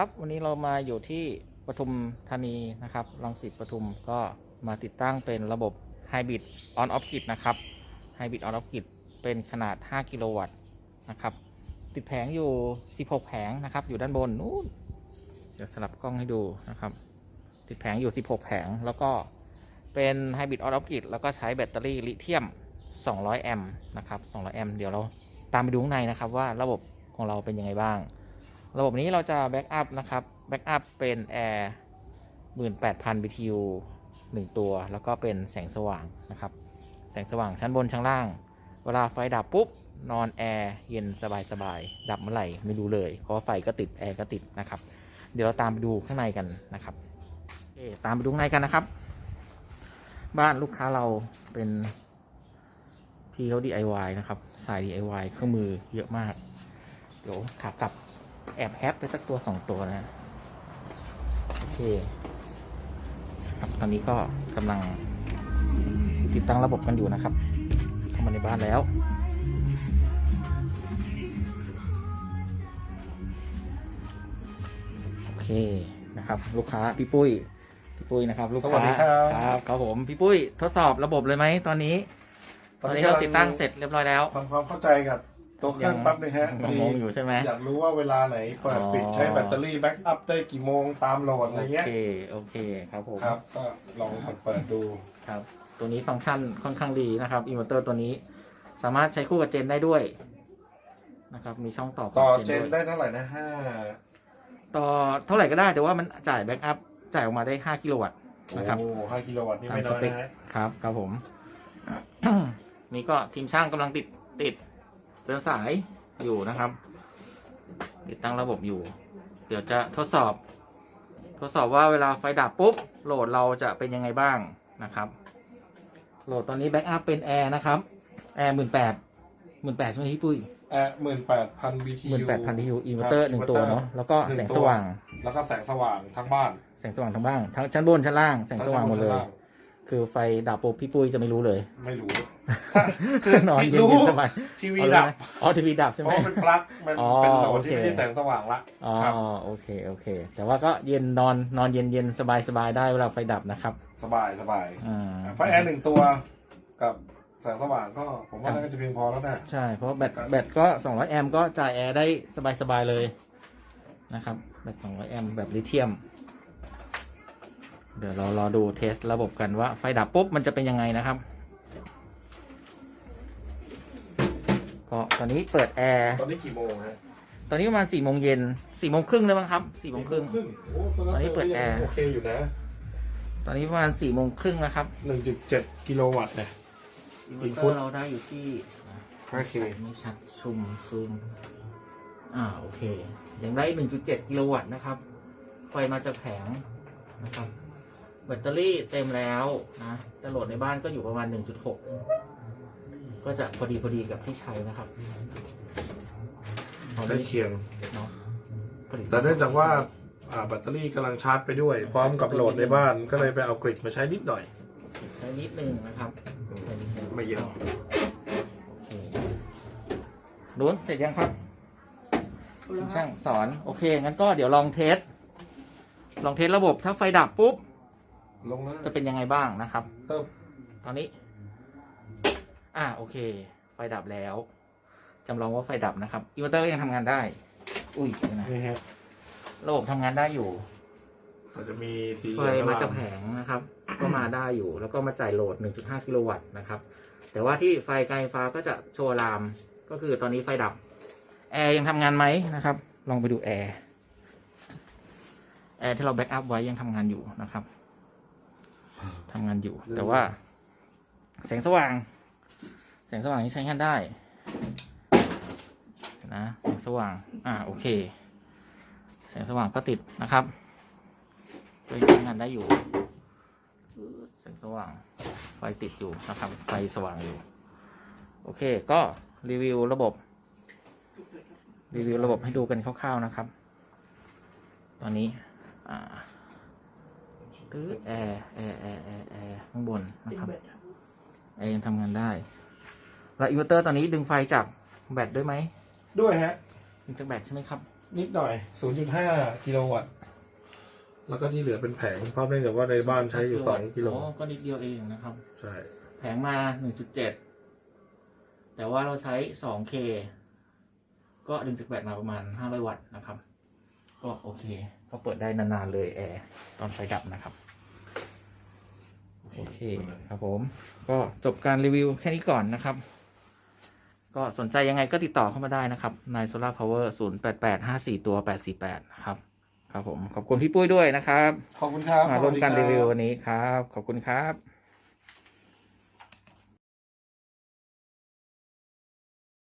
ครับ วันนี้เรามาอยู่ที่ปทุมธานีนะครับรังสิตปทุมก็มาติดตั้งเป็นระบบ Hybrid On Off Grid นะครับ Hybrid On Off Grid เป็นขนาด 5 กิโลวัตต์นะครับ ติดแผงอยู่ 16 แผงนะครับ อยู่ด้านบนนู้นเดี๋ยวสลับกล้องให้ดูนะครับ ติดแผงอยู่ 16 แผง แล้วก็เป็น Hybrid On Off Grid แล้วก็ใช้แบตเตอรี่ลิเธียม 200 แอมป์นะครับ 200 แอมป์เดี๋ยวเราตามไปดูข้างในนะครับว่าระบบของเราเป็นยังไงบ้าง ระบบนี้เราจะแบ็กอัพนะครับ แบ็กอัพเป็นแอร์18,000 BTU 1 ตัว แล้วก็เป็นแสงสว่างนะครับ แสงสว่างชั้นบนชั้นล่าง เวลาไฟดับปุ๊บ นอนแอร์เย็นสบายๆดับเมื่อไหร่ไม่รู้เลย เพราะไฟก็ติดแอร์ก็ติดนะครับ เดี๋ยวเราตามไปดูข้างในกันนะครับโอเคตามไปดูข้างในกันนะครับ บ้านลูกค้าเราเป็นพี่เขา DIY นะครับ สาย DIY เครื่องมือเยอะมาก เดี๋ยวขากลับ แอบแฮปไปสักตัวสองตัวนะ โอเค ครับตอนนี้ก็กำลังติดตั้งระบบกันอยู่นะครับ เข้ามาในบ้านแล้วโอเคนะครับลูกค้าพี่ปุ้ยพี่ปุ้ยนะครับ ลูกสวัค้าสดีครับครับครับผมพี่ปุ้ยทดสอบระบบเลยไหมตอนนี้ ตอนนี้เราติดตั้งเสร็จเรียบร้อยแล้วทำความเข้าใจกับ ตัวเครื่องแป๊บนึงฮะยังงงอยู่ใช่ไหมอยากรู้ว่าเวลาไหนเปิดอ๋อปิดใช้แบตเตอรี่แบ็กอัพได้กี่โมงตามโหลดอะไรโอเงี้ยเคโอเคครับผมครับ ก็ลองเปิดเปิดดูครับ ตัวนี้ฟังก์ชันค่อนข้างดีนะครับอินเวอร์เตอร์ตัวนี้ สามารถใช้คู่กับเจนได้ด้วยนะครับ มีช่องต่อต่อกับเจนด้วยได้เท่าไหร่นะห้าต่อเท่าไหร่ก็ได้แต่ว่ามันจ่ายแบ็กอัพจ่ายออกมาได้5กิโลวัตต์นะครับโอ้ห้ากิโลวัตต์นี่ตามไม่สน้อยเปคนะฮะครับครับผมนี่ก็ทีมช่างกำลังติดติด เดินสายอยู่นะครับ ติดตั้งระบบอยู่ เดี๋ยวจะทดสอบ ทดสอบว่าเวลาไฟดับปุ๊บโหลดเราจะเป็นยังไงบ้างนะครับ โหลดตอนนี้แบ็กอัพเป็นแอร์นะครับแอร์หมื่นแปดหมื่นแปดใช่ไหมพี่ปุ้ยแอร์หมื่นแปดพัน BTU หมื่นแปดพันทียูอินเวอร์เตอร์หนึ่งตัวเนาะแล้วก็หนึ่แสงตัสว่าง แล้วก็แสงสว่างทั้งบ้าน แสงสว่างทั้งบ้านทั้งชั้นบนชั้นล่างแสงสว่างหมดเลย คือไฟดับปุ๊บพี่ปุ้ยจะไม่รู้เลย ไม่รู้ นอนที่เย็นรู้ๆสบายทีวีเอาเลยดับไหมอ๋อทีวีดับใช่เพไหม ราะมันเป็นปลั๊กมันอ๋อเป็นโหลโอดเคที่ไม่ได้แสงสว่างละอ๋อครับ โอเคโอเค แต่ว่าก็เย็นนอนนอนเย็นเย็นสบายสบายได้เวลาไฟดับนะครับสบายสบายอ่าเพราะแอร์หนึ่งตัวกับแสงสว่างก็ผมว่าน่าจะเพียงพอแล้วนะ ใช่เพราะแบตแบตก็ 200 แอมป์ก็จ่ายแอร์ได้สบายสบายเลยนะครับแบต200 แอมป์แบบลิเธียม เดี๋ยวเรารอดูเทสระบบกันว่าไฟดับปุ๊บมันจะเป็นยังไงนะครับก็ตอนนี้เปิดแอร์ตอนนี้กี่โมงฮะตอนนี้ประมาณ4โมงเย็น4โมงครึ่งเลยมั้งครับ4โมงครึ่งโอ้โซตอนนี้เปิดแอร์โอเคอยู่นะ ตอนนี้ประมาณ4โมงครึ่งนะครับหนึ่งจุดเจ็ดกิโลวัตต์เนี่ยอินเวอร์เตอร์เราได้อยู่ที่โอเคไม่ชัดชุมซูมอ่าโอเคยังได้1.7กิโลวัตต์นะครับ ไฟมาจากแผงนะครับ แบตเตอรี่เต็มแล้วนะแต่โหลดในบ้านก็อยู่ประมาณ 1.6 ก็จะพอดีพอดีกับที่ใช้นะครับพอใกล้เคียงเนาะผลิแต่เนื่องจากว่าอ่าแบตเตอรี่กำลังชาร์จไปด้วย พร้อมกับโหลดในบ้านก็เลยไปเอากริดมาใช้นิดหน่อย ใช้นิดนึงนะครับใช้นิดนึงไม่เยอะ โอเคลุ้นเสร็จยังครับคุณช่างสอน โอเค งั้นก็เดี๋ยวลองเทส ลองเทสระบบถ้าไฟดับปุ๊บ ลงแล้วจะเป็นยังไงบ้างนะครับ เติมตอนนี้ อ่าโอเค ไฟดับแล้วจำลองว่าไฟดับนะครับอินเวอร์เตอร์ก็ยังทำงานได้ อุ้ยเดี๋ยวนะนี่ฮะระบบทำงานได้อยู่ก็จะมีสีเหไฟลืองมาจากแผงนะครับ ก็มาได้อยู่ แล้วก็มาจ่ายโหลด 1.5 กิโลวัตต์นะครับ แต่ว่าที่ไฟไกลฟ้าก็จะโชว์อะลาม ก็คือตอนนี้ไฟดับ แอร์ยังทำงานไหมนะครับ ลองไปดูแอร์ แอร์ที่เราแบ็กอัพไว้ยังทำงานอยู่นะครับ ทำงานอยู่ แต่ว่า แสงสว่าง แสงสว่างยังใช้งานได้นะแสงสว่าง อ่าโอเค แสงสว่างก็ติดนะครับก็ยังใช้งานได้อยู่ แสงสว่าง ไฟติดอยู่นะครับ ไฟสว่างอยู่ โอเค ก็รีวิวระบบ รีวิวระบบให้ดูกันคร่าวๆนะครับ ตอนนี้ อ่า ตื้อแอร์แอร์แอร์แอร์แอร์ข้างบนนะครับแอร์ยังทำงานได้ แล้วอินเวอร์เตอร์ตอนนี้ดึงไฟจากแบตด้วยไหมด้วยฮะ ดึงจากแบตใช่ไหมครับ นิดหน่อย 0.5 กิโลวัตต์ แล้วก็ที่เหลือเป็นแผงเพราะเนื่องจากว่าในบ้านใช้อยู่ 2 กิโลอ๋อก็นิดเดียวเองนะครับ ใช่ แผงมา 1.7 แต่ว่าเราใช้ 2K ก็ดึงจากแบตมาประมาณ 500 วัตต์นะครับ ก็โอเค ก็เปิดได้นานๆเลยแอร์ตอนไฟดับนะครับ โอเคครับผม ก็จบการรีวิวแค่นี้ก่อนนะครับ ก็สนใจยังไงก็ติดต่อเข้ามาได้นะครับใน Solar Power 08854ตัว848นะครับ ครับผม ขอบคุณพี่ปุ้ยด้วยนะครับ ขอบคุณครับ มาร่วมกันรีวิววันนี้ครับ ขอบคุณครับ